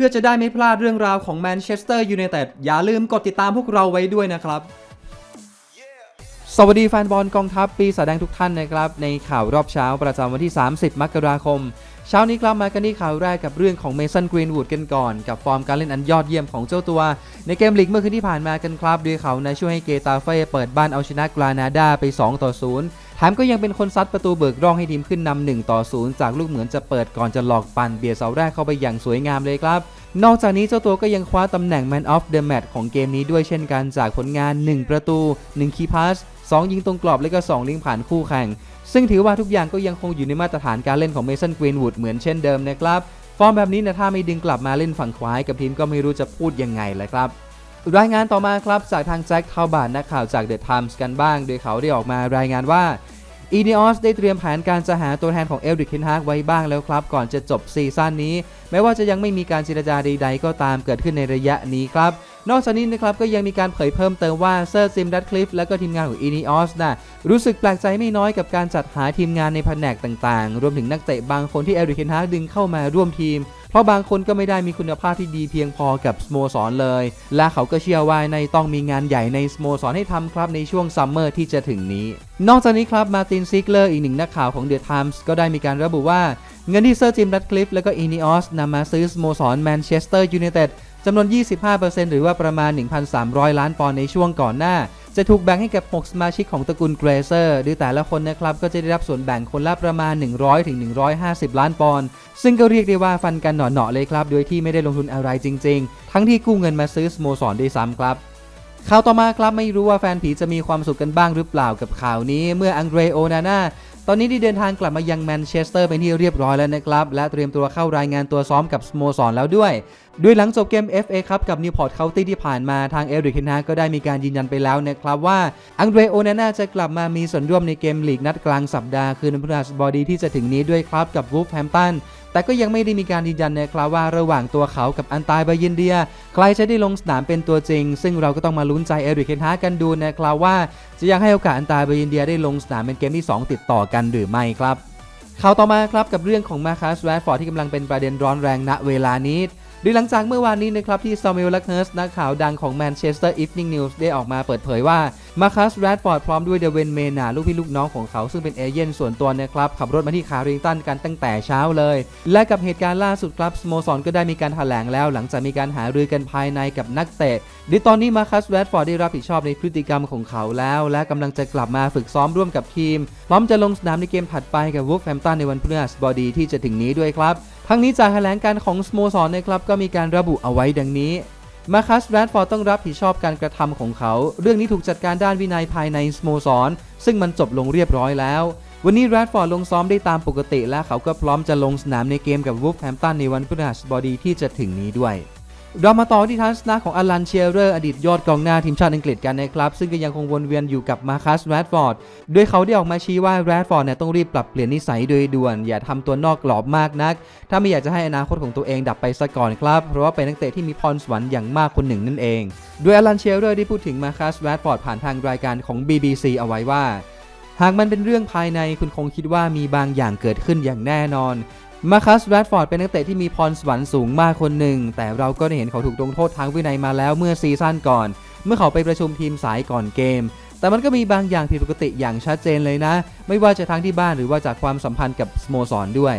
พื่อจะได้ไม่พลาดเรื่องราวของแมนเชสเตอร์ยูไนเต็ดอย่าลืมกดติดตามพวกเราไว้ด้วยนะครับ สวัสดีแฟนบอลกองทัพปีสาแดงทุกท่านนะครับ ในข่าวรอบเช้าประจำวันที่ 30 มกราคม เช้านี้กลับมากันที่ข่าวแรกกับเรื่องของเมสันกรีนวูดกันก่อน กับฟอร์มการเล่นอันยอดเยี่ยมของเจ้าตัว ในเกมลีกเมื่อคืนที่ผ่านมากันครับโดยเขานะช่วยให้เกตาเฟ่เปิดบ้านเอาชนะกรานาดาไป 2 ต่อ 0แถมก็ยังเป็นคนซัดประตูเบิกร่องให้ทีมขึ้นนำ1ต่อ 0 จากลูกเหมือนจะเปิดก่อนจะหลอกปั่นเบียดเสาแรกเข้าไปอย่างสวยงามเลยครับนอกจากนี้เจ้าตัวก็ยังคว้าตำแหน่ง Man of the Match ของเกมนี้ด้วยเช่นกันจากผลงาน 1 ประตู 1 คีย์พาส2ยิงตรงกรอบและก็ 2 ลิงผ่านคู่แข่ง ซึ่งถือว่าทุกอย่างก็ยังคงอยู่ในมาตรฐานการเล่นของเมสันกรีนวูดเหมือนเช่นเดิมนะครับฟอร์มแบบนี้นะถ้าไม่ดึงกลับมาเล่นฝั่งขวาให้กับทีมก็ไม่รู้จะพูดยังไงเลยครับรายงานต่อมาครับจากทางแจ็คเทาบานนักข่าวจากเดอะไทมส์กันบ้าง โดยเขาได้ออกมารายงานว่าอีเนอสได้เตรียมแผนการจะหาตัวแทนของเอลดริกเคนฮากไว้บ้างแล้วครับ ก่อนจะจบซีซั่นนี้ แม้ว่าจะยังไม่มีการเจรจาใดๆก็ตามเกิดขึ้นในระยะนี้ครับ นอกจากนี้นะครับก็ยังมีการเผยเพิ่มเติมว่าเซอร์ซิมดัตคลิฟและก็ทีมงานของอีเนอสนะรู้สึกแปลกใจไม่น้อยกับการจัดหาทีมงานในแผนกต่างๆ รวมถึงนักเตะบางคนที่เอริกเคนฮากดึงเข้ามาร่วมทีมเพราะบางคนก็ไม่ได้มีคุณภาพที่ดีเพียงพอกับสโมสรเลย และเขาก็เชื่อว่าในต้องมีงานใหญ่ในสโมสรให้ทำครับในช่วงซัมเมอร์ที่จะถึงนี้ นอกจากนี้ครับมาตินซิกเลอร์อีกหนึ่งนักข่าวของเดอะไทมส์ก็ได้มีการระบุว่า เงินที่เซอร์จิมรัดคลิฟและก็อีนิออสนำมาซื้อสโมสรแมนเชสเตอร์ยูไนเต็ด จำนวน 25%หรือว่าประมาณ 1,300 ล้านปอนด์ในช่วงก่อนหน้า จะถูกแบ่งให้กับ 6 สมาชิกของตระกูลเกรเซอร์โดยแต่ละคนนะครับ ก็จะได้รับส่วนแบ่งคนละประมาณ 100-150 ล้านปอนด์ซึ่งก็เรียกได้ว่าฟันกันหน่อๆเลยครับ โดยที่ไม่ได้ลงทุนอะไรจริง ๆ ทั้งที่กู้เงินมาซื้อสโมสรด้วยซ้ำครับข่าวต่อมาครับไม่รู้ว่าแฟนผีจะมีความสุขกันบ้างหรือเปล่ากับข่าวนี้ เมื่ออังเดรโอนาน่า ตอนนี้ได้เดินทางกลับมายังแมนเชสเตอร์เป็นที่เรียบร้อยแล้วนะครับ และเตรียมตัวเข้ารายงานตัวซ้อมกับสโมสรแล้วด้วย ด้วยหลังจบเกม FA ครับกับนิวพอร์ตเคาน์ตี้ที่ผ่านมาทางเอริกเฮนฮาก็ได้มีการยืนยันไปแล้วนะครับว่า อังเดรโอนาน่าจะกลับมามีส่วนร่วมในเกมลีกนัดกลางสัปดาห์คืนพฤหัสบดีที่จะถึงนี้ด้วยครับกับวูฟแฮมตันแต่ก็ยังไม่ได้มีการยืนยันนะครับว่าระหว่างตัวเขากับอันตายบายินเดีย ใครจะได้ลงสนามเป็นตัวจริง ซึ่งเราก็ต้องมาลุ้นใจเอริกเคนฮากันดูนะครับว่า จะยังให้โอกาสอันตายบายินเดียได้ลงสนามเป็นเกมที่ 2 ติดต่อกันหรือไม่ครับข่าวต่อมาครับกับเรื่องของมาคัสแรดฟอร์ดที่กำลังเป็นประเด็นร้อนแรงณเวลานี้ โดยหลังจากเมื่อวานนี้นะครับที่ซามิลลักเฮิร์สนักข่าวดังของแมนเชสเตอร์อีฟนิ่งนิวส์ได้ออกมาเปิดเผยว่ามาคัสแรดฟอร์ดพร้อมด้วยเดเวนเมนาลูกพี่ลูกน้องของเขาซึ่งเป็นเอเย่นส่วนตัวนะครับขับรถมาที่คาริงตันกันตั้งแต่เช้าเลย และกับเหตุการณ์ล่าสุดครับสโมสรก็ได้มีการแถลงแล้ว หลังจากมีการหารือกันภายในกับนักเตะดยตอนนี้มาคัสแรดฟอร์ดได้รับผิดชอบในพฤติกรรมของเขาแล้ว และกำลังจะกลับมาฝึกซ้อมร่วมกับทีมพร้อมจะลงสนามในเกมถัดไปกับวูฟแฮมตันในวันพฤหัสบดีที่จะถึงนี้ด้วยครับ ทั้งนี้จากแถลงการของสโมสรนะครับก็มีการระบุเอาไว้ดังนี้มาคัสแรดฟอร์ดต้องรับผิดชอบการกระทำของเขา เรื่องนี้ถูกจัดการด้านวินัยภายในสโมสร ซึ่งมันจบลงเรียบร้อยแล้ว วันนี้แรดฟอร์ดลงซ้อมได้ตามปกติและเขาก็พร้อมจะลงสนามในเกมกับวูฟแฮมตันในวันพฤหัสบดีที่จะถึงนี้ด้วย เรามาต่อที่ทัศนะของอลันเชียร์เรอร์อดีตยอดกองหน้าทีมชาติอังกฤษกันนะครับ ซึ่งก็ยังคงวนเวียนอยู่กับมาคัสแรดฟอร์ดโดยเขาได้ออกมาชี้ว่าแรดฟอร์ดเนี่ยต้องรีบปรับเปลี่ยนนิสัยโดยด่วน อย่าทำตัวนอกกรอบมากนัก ถ้าไม่อยากจะให้อนาคตของตัวเองดับไปซะก่อนครับ เพราะว่าเป็นนักเตะที่มีพรสวรรค์อย่างมากคนหนึ่งนั่นเอง โดยอลันเชียร์เรอร์ได้พูดถึงมาคัสแรดฟอร์ดผ่านทางรายการของ BBC เอาไว้ว่าหากมันเป็นเรื่องภายในคุณคงคิดว่ามีบางอย่างเกิดขึ้นอย่างแน่นอน มาคัสแรดฟอร์ดเป็นนักเตะที่มีพรสวรรค์สูงมากคนหนึ่ง แต่เราก็ได้เห็นเขาถูกลงโทษทางวินัยมาแล้วเมื่อซีซั่นก่อน เมื่อเขาไปประชุมทีมสายก่อนเกม แต่มันก็มีบางอย่างผิดปกติอย่างชัดเจนเลยนะ ไม่ว่าจะทั้งที่บ้านหรือว่าจากความสัมพันธ์กับสโมสรด้วย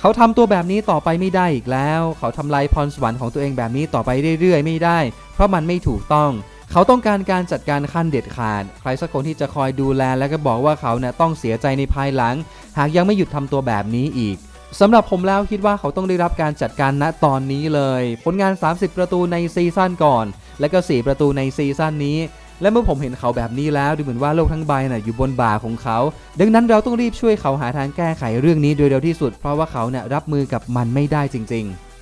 เขาทำตัวแบบนี้ต่อไปไม่ได้อีกแล้ว เขาทำลายพรสวรรค์ของตัวเองแบบนี้ต่อไปเรื่อยๆ ไม่ได้ เพราะมันไม่ถูกต้องเขาต้องการการจัดการขั้นเด็ดขาด ใครสักคนที่จะคอยดูแลและก็บอกว่าเขาเนะ่ยต้องเสียใจในภายหลัง หากยังไม่หยุดทำตัวแบบนี้อีก สำหรับผมแล้วคิดว่าเขาต้องได้รับการจัดการณตอนนี้เลย ผลงาน 30 ประตูในซีซั่นก่อน และก็ 4 ประตูในซีซั่นนี้ และเมื่อผมเห็นเขาแบบนี้แล้วดูเหมือนว่าโลกทั้งใบน่ะอยู่บนบ่าของเขา ดังนั้นเราต้องรีบช่วยเขาหาทางแก้ไขเรื่องนี้โดยเร็วที่สุด เพราะว่าเขาเนี่ยรับมือกับมันไม่ได้จริง ๆ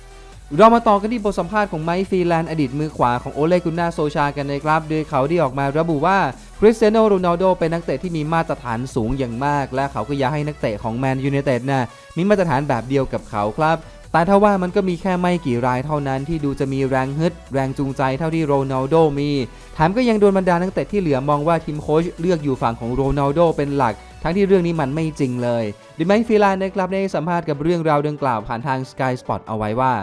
เรามาต่อกันที่บทสัมภาษณ์ของไมค์ฟีแลนด์อดีตมือขวาของโอเลกุนนาโซชากันนะครับโดยเขาได้ออกมาระบุว่าคริสเตียโนโรนัลโดเป็นนักเตะที่มีมาตรฐานสูงอย่างมาก และเขาก็อยากให้นักเตะของแมนยูไนเต็ดนะมีมาตรฐานแบบเดียวกับเขาครับแต่ถ้าว่ามันก็มีแค่ไม่กี่รายเท่านั้นที่ดูจะมีแรงฮึด แรงจูงใจเท่าที่โรนัลโดมีแถมก็ยังโดนบรรดานักเตะที่เหลือมองว่าทีมโค้ชเลือกอยู่ฝั่งของโรนัลโดเป็นหลัก ทั้งที่เรื่องนี้มันไม่จริงเลยดิแมฟิลานนะครับได้สัมภาษณ์กับเรื่องราวดังกล่าวผ่านทาง Sky Sport เอาไว้ว่า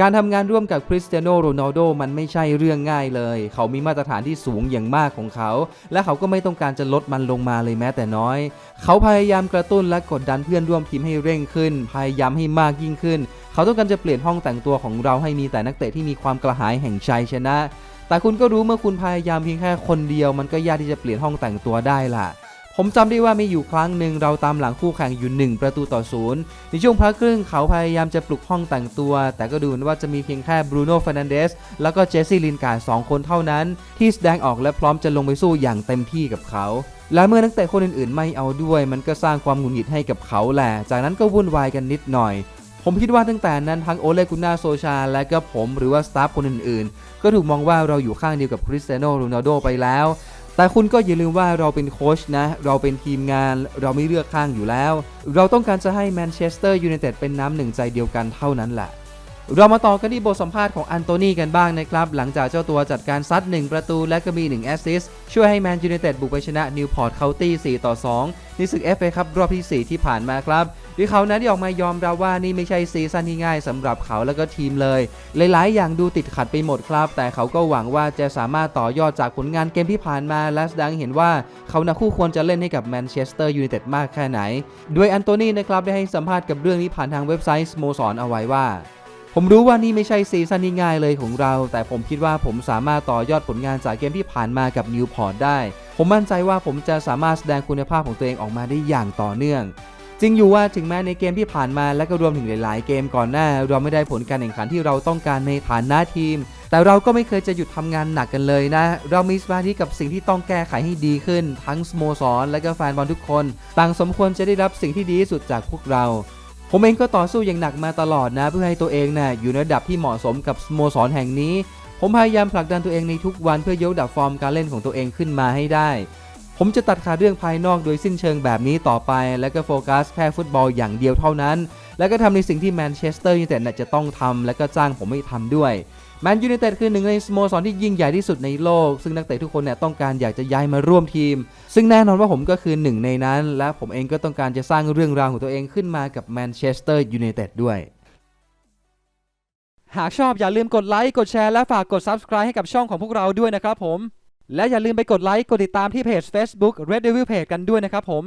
การทำงานร่วมกับคริสเตียโนโรนัลโดมันไม่ใช่เรื่องง่ายเลย เขามีมาตรฐานที่สูงอย่างมากของเขา และเขาก็ไม่ต้องการจะลดมันลงมาเลยแม้แต่น้อย เขาพยายามกระตุ้นและกดดันเพื่อนร่วมทีมให้เร่งขึ้น พยายามให้มากยิ่งขึ้น เขาต้องการจะเปลี่ยนห้องแต่งตัวของเราให้มีแต่นักเตะที่มีความกระหายแห่งชัยชนะ แต่คุณก็รู้เมื่อคุณพยายามเพียงแค่คนเดียว มันก็ยากที่จะเปลี่ยนห้องแต่งตัวได้ล่ะ ผมจำได้ว่ามีอยู่ครั้งหนึ่งเราตามหลังคู่แข่งอยู่ 1 ประตูต่อศูนย์ในช่วงพักครึ่งเขาพยายามจะปลุกห้องแต่งตัว แต่ก็ดูเหมือนว่าจะมีเพียงแค่บรูโน่ฟ r นันเดสแล้วก็เจสซี่ลินการ์ดสองคนเท่านั้น ที่แสดงออกและพร้อมจะลงไปสู้อย่างเต็มที่กับเขาและเมื่อนักเตะคนอื่นๆ ไม่เอาด้วย มันก็สร้างความหงุดหงิดให้กับเขาแหละ จากนั้นก็วุ่นวายกันนิดหน่อย ผมคิดว่าตั้งแต่นั้นทั้งโอเลกุน่าโซชา และก็ผมหรือว่าสตาฟคนอื่นๆ ก็ถูกมองว่าเราอยู่ข้างเดียวกับคริสเตียโนโรนัลโดไปแล้ว แต่คุณก็อย่าลืมว่าเราเป็นโค้ชนะ เราเป็นทีมงาน เราไม่เลือกข้างอยู่แล้ว เราต้องการจะให้แมนเชสเตอร์ยูไนเต็ดเป็นน้ำหนึ่งใจเดียวกันเท่านั้นแหละ เรามาต่อกันที่บทสัมภาษณ์ของอันโตนีกันบ้างนะครับ หลังจากเจ้าตัวจัดการซัด 1 ประตูและก็มี 1 แอสซิสต์ช่วยให้แมนยูไนเต็ดบุกไปชนะนิวพอร์ตเคาน์ตี้4ต่อ 2 ในศึก FA ครับรอบที่ 4 ที่ผ่านมาครับโดยเขานั้นได้ออกมายอมรับว่านี่ไม่ใช่ซีซั่นที่ง่ายสำหรับเขาและก็ทีมเลย หลาย ๆ อย่างดูติดขัดไปหมดครับ แต่เขาก็หวังว่าจะสามารถต่อยอดจากผลงานเกมที่ผ่านมา และแสดงเห็นว่าเขานะคู่ควรจะเล่นให้กับแมนเชสเตอร์ยูไนเต็ดมากแค่ไหน โดยอันโตนีนะครับได้ให้สัมภาษณ์กับเรื่องนี้ผ่านทางเว็บไซต์สโมสรเอาไว้ว่า ผมรู้ว่านี่ไม่ใช่ซีซั่นง่ายเลยของเรา แต่ผมคิดว่าผมสามารถต่อยอดผลงานจากเกมที่ผ่านมากับนิวพอร์ตได้ ผมมั่นใจว่าผมจะสามารถแสดงคุณภาพของตัวเองออกมาได้อย่างต่อเนื่องจริงอยู่ว่าถึงแม้ในเกมที่ผ่านมาและก็รวมถึงหลาย ๆ เกมก่อนหน้า เราไม่ได้ผลการแข่งขันที่เราต้องการในฐานะทีม แต่เราก็ไม่เคยจะหยุดทำงานหนักกันเลยนะ เรามีสมาธิกับสิ่งที่ต้องแก้ไขให้ดีขึ้น ทั้งสโมสรและก็แฟนบอลทุกคน ต่างสมควรจะได้รับสิ่งที่ดีที่สุดจากพวกเรา ผมเองก็ต่อสู้อย่างหนักมาตลอดนะเพื่อให้ตัวเองนะ่ะอยู่ในระดับที่เหมาะสมกับสโมสรแห่งนี้ ผมพยายามผลักดันตัวเองในทุกวันเพื่อยกดับฟอร์มการเล่นของตัวเองขึ้นมาให้ได้ ผมจะตัดขาดเรื่องภายนอกโดยสิ้นเชิงแบบนี้ต่อไป และก็โฟกัสแค่ฟุตบอลอย่างเดียวเท่านั้น และก็ทำในสิ่งที่แมนเชสเตอร์ยูไนเต็ดน่ะจะต้องทำและก็จ้างผมให้ทำด้วย แมนยูไนเต็ดคือหนึ่งในสโมสรที่ยิ่งใหญ่ที่สุดในโลก ซึ่งนักเตะทุกคนเนี่ยต้องการอยากจะย้ายมาร่วมทีม ซึ่งแน่นอนว่าผมก็คือหนึ่งในนั้น และผมเองก็ต้องการจะสร้างเรื่องราวของตัวเองขึ้นมากับแมนเชสเตอร์ยูไนเต็ดด้วย หากชอบอย่าลืมกดไลค์กดแชร์และฝากกด Subscribe ให้กับช่องของพวกเราด้วยนะครับผม และอย่าลืมไปกดไลค์กดติดตามที่เพจ Facebook Red Devil Page กันด้วยนะครับผม